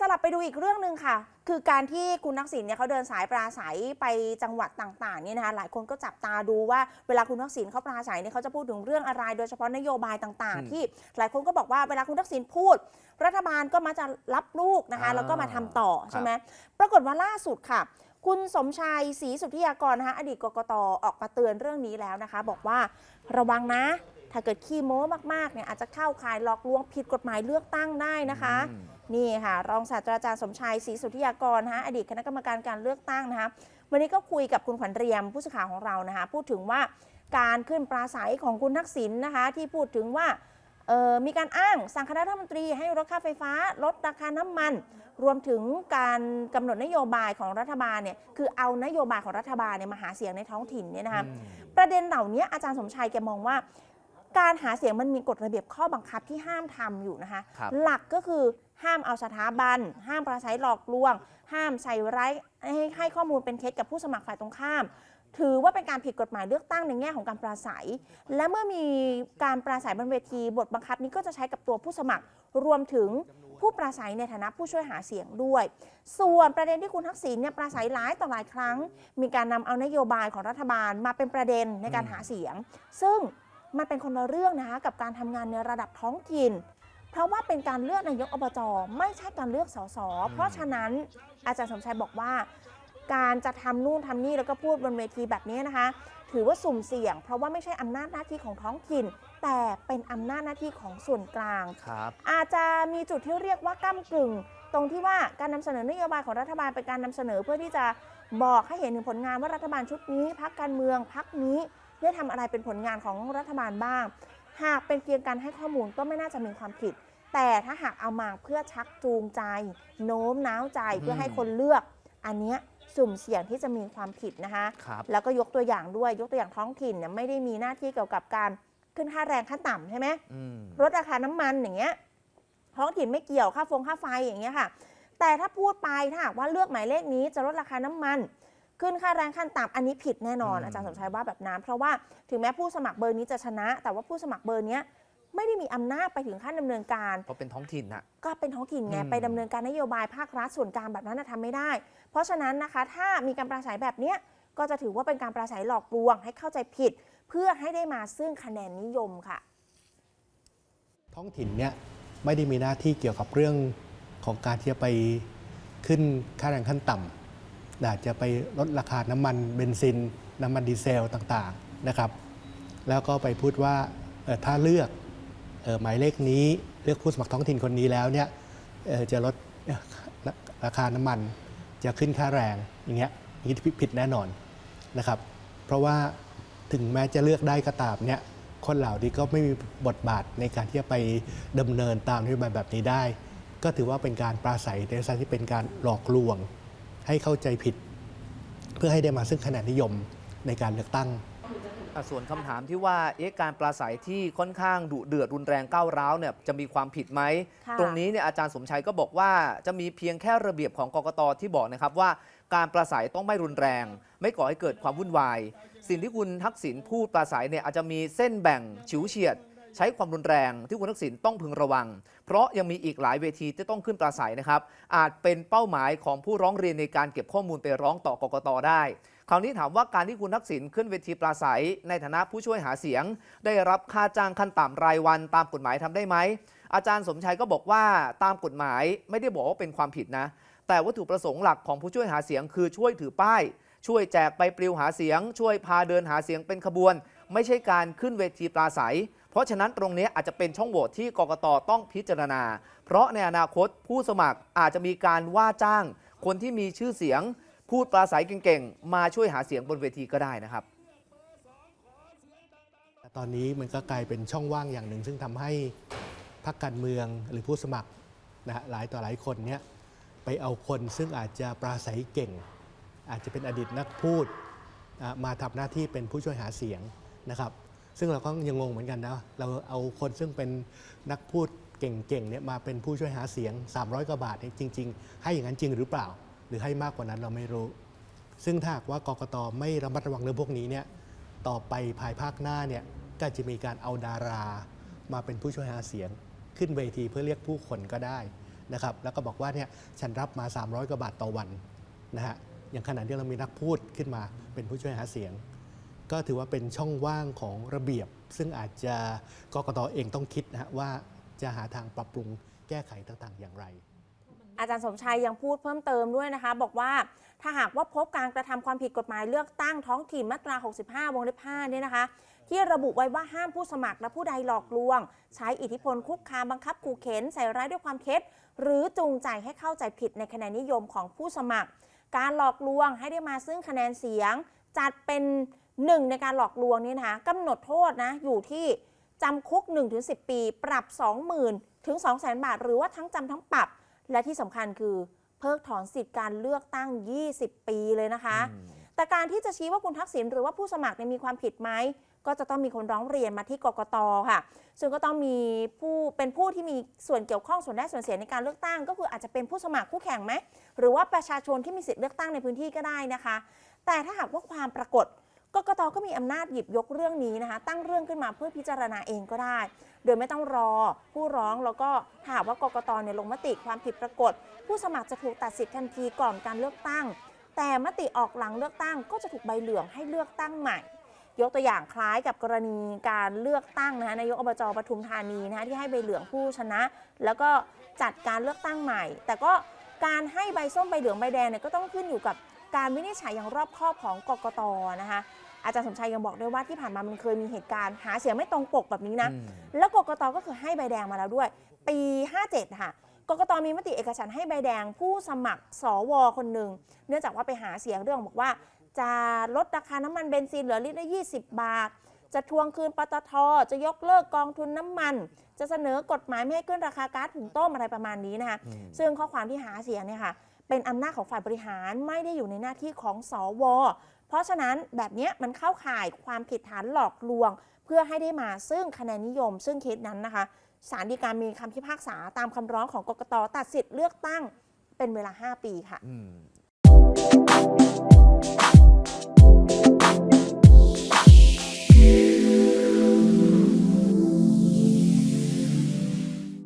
สลับไปดูอีกเรื่องหนึ่งค่ะ คือการที่คุณทักษิณเนี่ยเขาเดินสายปราศัยไปจังหวัดต่างๆเนี่ยนะคะหลายคนก็จับตาดูว่าเวลาคุณทักษิณเขาปราศัยเนี่ยเขาจะพูดถึงเรื่องอะไร โดยเฉพาะนโยบายต่างอืมๆที่หลายคนก็บอกว่าเวลาคุณทักษิณพูด รัฐบาลก็มาจะรับลูกนะคะอ่าแล้วก็มาทำต่อใช่ไหมปรากฏว่าล่าสุดค่ะ คุณสมชายศรีสุทธิยากรนะคะอดีตกกตออกมาเตือนเรื่องนี้แล้วนะคะ บอกว่าระวังนะ ถ้าเกิดขี้โม้มากๆเนี่ยอาจจะเข้าข่ายหลอกลวงผิดกฎหมายเลือกตั้งได้นะคะ อืม นี่ค่ะ รองศาสตราจารย์สมชายศรีสุทธิยากรนะคะอดีตคณะกรรมการการเลือกตั้งนะคะ วันนี้ก็คุยกับคุณขวัญเรียมผู้สื่อข่าวของเรานะคะ พูดถึงว่าการขึ้นปราศัยของคุณทักษิณนะคะ ที่พูดถึงว่าเอ่อมีการอ้างสั่งคณะรัฐมนตรีให้ลดค่าไฟฟ้า ลดราคาน้ำมัน รวมถึงการกำหนดนโยบายของรัฐบาลเนี่ยคือเอานโยบายของรัฐบาลเนี่ยมาหาเสียงในท้องถิ่นเนี่ยนะคะอืมประเด็นเหล่านี้อาจารย์สมชัยแกมองว่า การหาเสียงมันมีกฎระเบียบข้อบังคับที่ห้ามทำอยู่นะคะ ครับหลักก็คือห้ามเอาสถาบัน ห้ามประสัยหลอกลวง ห้ามใส่ร้ายให้ให้ข้อมูลเป็นเท็จกับผู้สมัครฝ่ายตรงข้าม ถือว่าเป็นการผิดกฎหมายเลือกตั้งในแง่ของการปราศัย และเมื่อมีการปราศัยบนเวทีบทบังคับนี้ก็จะใช้กับตัวผู้สมัครรวมถึงผู้ปราศัยในฐานะผู้ช่วยหาเสียงด้วย ส่วนประเด็นที่คุณทักษิณเนี่ยปราศัยหลายต่อหลายครั้ง มีการนำเอานโยบายของรัฐบาลมาเป็นประเด็นในการหาเสียง ซึ่ง มันเป็นคนละเรื่องนะคะกับการทำงานในระดับท้องถิ่น เพราะว่าเป็นการเลือกนายกอบจไม่ใช่การเลือกสสเพราะฉะนั้นอาจารย์สมชัยบอกว่า การจะทำนู่นทำนี่แล้วก็พูดบนเวทีแบบนี้นะคะ ถือว่าสุ่มเสี่ยง เพราะว่าไม่ใช่อำนาจหน้าที่ของท้องถิ่น แต่เป็นอำนาจหน้าที่ของส่วนกลางครับอาจจะมีจุดที่เรียกว่าก้ากึ่งตรงที่ว่าการนำเสนอนโยบายของรัฐบาลเป็นการนำเสนอเพื่อที่จะบอกให้เห็นถึงผลงานว่ารัฐบาลชุดนี้พักการเมืองพักนี้ ได้ทำอะไรเป็นผลงานของรัฐบาลบ้าง หากเป็นเพียงการให้ข้อมูลก็ไม่น่าจะมีความผิด แต่ถ้าหากเอามาเพื่อชักจูงใจ โน้มน้าวใจเพื่อให้คนเลือก อันเนี้ยสุ่มเสี่ยงที่จะมีความผิดนะคะครับแล้วก็ยกตัวอย่างด้วยยกตัวอย่างท้องถิ่นเนี่ยไม่ได้มีหน้าที่เกี่ยวกับการขึ้นค่าแรงขั้นต่ำใช่ไหมอืมลดราคาน้ำมันอย่างเงี้ยท้องถิ่นไม่เกี่ยวค่าฟงค่าไฟอย่างเงี้ยค่ะ แต่ถ้าพูดไปถ้าหากว่าเลือกหมายเลขนี้จะลดราคาน้ำมัน ขึ้นค่าแรงขั้นต่ำอันนี้ผิดแน่นอนอืมอาจารย์สมชัยว่าแบบนั้นเพราะว่าถึงแม้ผู้สมัครเบอร์นี้จะชนะ แต่ว่าผู้สมัครเบอร์เนี้ยไม่ได้มีอำนาจไปถึงขั้นดำเนินการ เพราะเป็นท้องถิ่นน่ะก็เป็นท้องถิ่นไงอืมไปดำเนินการนโยบายภาครัฐส่วนกลางแบบนั้นนะทำไม่ได้ เพราะฉะนั้นนะคะถ้ามีการปราศัยแบบเนี้ยก็จะถือว่าเป็นการปราศัยหลอกลวงให้เข้าใจผิด เพื่อให้ได้มาซึ่งคะแนนนิยมค่ะ ท้องถิ่นเนี่ยไม่ได้มีหน้าที่เกี่ยวกับเรื่องของการที่จะไปขึ้นค่าแรงขั้นต่ำ อาจจะไปลดราคาน้ำมันเบนซิน น้ำมันดีเซลต่างๆนะครับ แล้วก็ไปพูดว่าถ้าเลือกออหมายเลขนี้เลือกผู้สมัครท้องถิ่นคนนี้แล้วเนี่ยจะลดราคาน้ำมันจะขึ้นค่าแรงอย่างเงี้ยอย่างนี้ผิดแน่นอนนะครับ เพราะว่าถึงแม้จะเลือกได้ก็ตามเนี่ยคนเหล่านี้ก็ไม่มีบทบาทในการที่จะไปดำเนินตามนโยบายแบบนี้ได้ ก็ถือว่าเป็นการปราศัยในลักษณะที่เป็นการหลอกลวง ให้เข้าใจผิด เพื่อให้ได้มาซึ่งคะแนนนิยมในการเลือกตั้งอะส่วนคำถามที่ว่าเอ๊ะการปราศัยที่ค่อนข้างดุเดือดรุนแรงก้าวร้าวเนี่ยจะมีความผิดไหมค่ะตรงนี้เนี่ยอาจารย์สมชัยก็บอกว่าจะมีเพียงแค่ระเบียบของกกตที่บอกนะครับว่า การปราศัยต้องไม่รุนแรง ไม่ก่อให้เกิดความวุ่นวาย สิ่งที่คุณทักษิณพูดปราศัยเนี่ยอาจจะมีเส้นแบ่งฉิวเฉียด ใช้ความรุนแรงที่คุณทักษิณต้องพึงระวัง เพราะยังมีอีกหลายเวทีที่ต้องขึ้นปราศัยนะครับ อาจเป็นเป้าหมายของผู้ร้องเรียนในการเก็บข้อมูลไปร้องต่อกกตได้คราวนี้ถามว่าการที่คุณทักษิณขึ้นเวทีปราศัย ในฐานะผู้ช่วยหาเสียง ได้รับค่าจ้างขั้นต่ำรายวันตามกฎหมายทำได้ไหม อาจารย์สมชัยก็บอกว่าตามกฎหมายไม่ได้บอกว่าเป็นความผิดนะ แต่วัตถุประสงค์หลักของผู้ช่วยหาเสียงคือช่วยถือป้าย ช่วยแจกใบปลิวหาเสียง ช่วยพาเดินหาเสียงเป็นขบวน ไม่ใช่การขึ้นเวทีปราศัย ราะฉะนั้นตรงนี้อาจจะเป็นช่องโหว่ที่กกตต้องพิจารณา เพราะในอนาคตผู้สมัครอาจจะมีการว่าจ้าง คนที่มีชื่อเสียง พูดปราศัยเก่งๆ มาช่วยหาเสียงบนเวทีก็ได้นะครับ ตอนนี้มันก็กลายเป็นช่องว่างอย่างหนึ่ง ซึ่งทำให้พรรคการเมืองหรือผู้สมัครนะฮะหลายต่อหลายคนเนี่ยไปเอาคนซึ่งอาจจะปราศัยเก่ง อาจจะเป็นอดีตนักพูดมาทำหน้าที่เป็นผู้ช่วยหาเสียงนะครับ ซึ่งเราก็ยังงงเหมือนกันนะ เราเอาคนซึ่งเป็นนักพูดเก่งๆเนี่ยมาเป็นผู้ช่วยหาเสียง 300กว่าบาทเนี่ยจริง ๆ ให้อย่างนั้นจริงหรือเปล่า หรือให้มากกว่านั้นเราไม่รู้ ซึ่งถ้าหากว่ากกตไม่ระมัดระวังเรื่องพวกนี้เนี่ยต่อไปภายภาคหน้าเนี่ยก็จะมีการเอาดารามาเป็นผู้ช่วยหาเสียง ขึ้นเวทีเพื่อเรียกผู้คนก็ได้นะครับแล้วก็บอกว่าเนี่ยฉันรับมา 300กว่าบาทต่อวันนะฮะอย่างขณะที่เรามีนักพูดขึ้นมาเป็นผู้ช่วยหาเสียง ก็ถือว่าเป็นช่องว่างของระเบียบ ซึ่งอาจจะกกตเองต้องคิดนะฮะว่าจะหาทางปรับปรุงแก้ไขต่างๆ อย่างไร อาจารย์สมชัยยังพูดเพิ่มเติมด้วยนะคะ บอกว่าถ้าหากว่าพบการกระทำความผิดกฎหมายเลือกตั้งท้องถิ่นมาตรา 65 วงเล็บ5เนี่ยนะคะ ที่ระบุไว้ว่าห้ามผู้สมัครและผู้ใดหลอกลวง ใช้อิทธิพลคุกคามบังคับขู่เข็นใส่ร้ายด้วยความเท็จ หรือจูงใจให้เข้าใจผิดในคะแนนนิยมของผู้สมัคร การหลอกลวงให้ได้มาซึ่งคะแนนเสียง จัดเป็น หนึ่งในการหลอกลวงนี้นะคะกำหนดโทษนะอยู่ที่จำคุก 1-10 ปี ปรับ 20,000 ถึง 200,000 บาท หรือว่าทั้งจำทั้งปรับ และที่สำคัญคือ เพิกถอนสิทธิการเลือกตั้ง 20 ปีเลยนะคะอืมแต่การที่จะชี้ว่าคุณทักษิณหรือว่าผู้สมัครเนี่ยมีความผิดไหม ก็จะต้องมีคนร้องเรียนมาที่กกตค่ะ ซึ่งก็ต้องมีผู้เป็นผู้ที่มีส่วนเกี่ยวข้องส่วนได้ส่วนเสียในการเลือกตั้ง ก็คืออาจจะเป็นผู้สมัครผู้แข่งไหมหรือว่าประชาชนที่มีสิทธิ์เลือกตั้งในพื้นที่ก็ได้นะคะ แต่ถ้าหากว่าความปรากฏ กกตก็มีอำนาจหยิบยกเรื่องนี้นะคะ ตั้งเรื่องขึ้นมาเพื่อพิจารณาเองก็ได้ โดยไม่ต้องรอผู้ร้องแล้วก็ถาหากว่ากกตเนี่ยลงมติความผิดปรากฏ ผู้สมัครจะถูกตัดสิทธิ์ทันทีก่อนการเลือกตั้ง แต่มติออกหลังเลือกตั้ง ก็จะถูกใบเหลืองให้เลือกตั้งใหม่ยกตัวอย่างคล้ายกับกรณีการเลือกตั้งนะคะนายกอบจปทุมธานีนะคะที่ให้ใบเหลืองผู้ชนะ แล้วก็จัดการเลือกตั้งใหม่ แต่ก็การให้ใบส้มใบเหลืองใบแดงเนี่ยก็ต้องขึ้นอยู่กับการวินิจฉัยอย่างรอบคอบของกกตนะคะ อาจารย์สมชัยยังบอกด้วยว่าที่ผ่านมามันเคยมีเหตุการณ์หาเสียงไม่ตรงปกแบบนี้นะอืมแล้วกกตก็คือให้ใบแดงมาแล้วด้วย ปี 57 ค่ะกกตมีมติเอกฉันท์ให้ใบแดงผู้สมัครสวคนหนึ่งเนื่องจากว่าไปหาเสียงเรื่องบอกว่า จะลดราคาน้ำมันเบนซินเหลือลิตรละ20 บาท จะทวงคืนปตท จะยกเลิกกองทุนน้ำมัน จะเสนอกฎหมายไม่ให้ขึ้นราคาก๊าซหุงต้มอะไรประมาณนี้นะคะอืมซึ่งข้อความที่หาเสียงเนี่ยค่ะเป็นอำนาจของฝ่ายบริหารไม่ได้อยู่ในหน้าที่ของสว เพราะฉะนั้นแบบนี้มันเข้าข่ายความผิดฐานหลอกลวง เพื่อให้ได้มาซึ่งคะแนนนิยม ซึ่งเคสนั้นนะคะศาลฎีกามีคำพิพากษาตามคำร้องของกกตตัดสิทธิ์เลือกตั้งเป็นเวลา 5 ปีค่ะ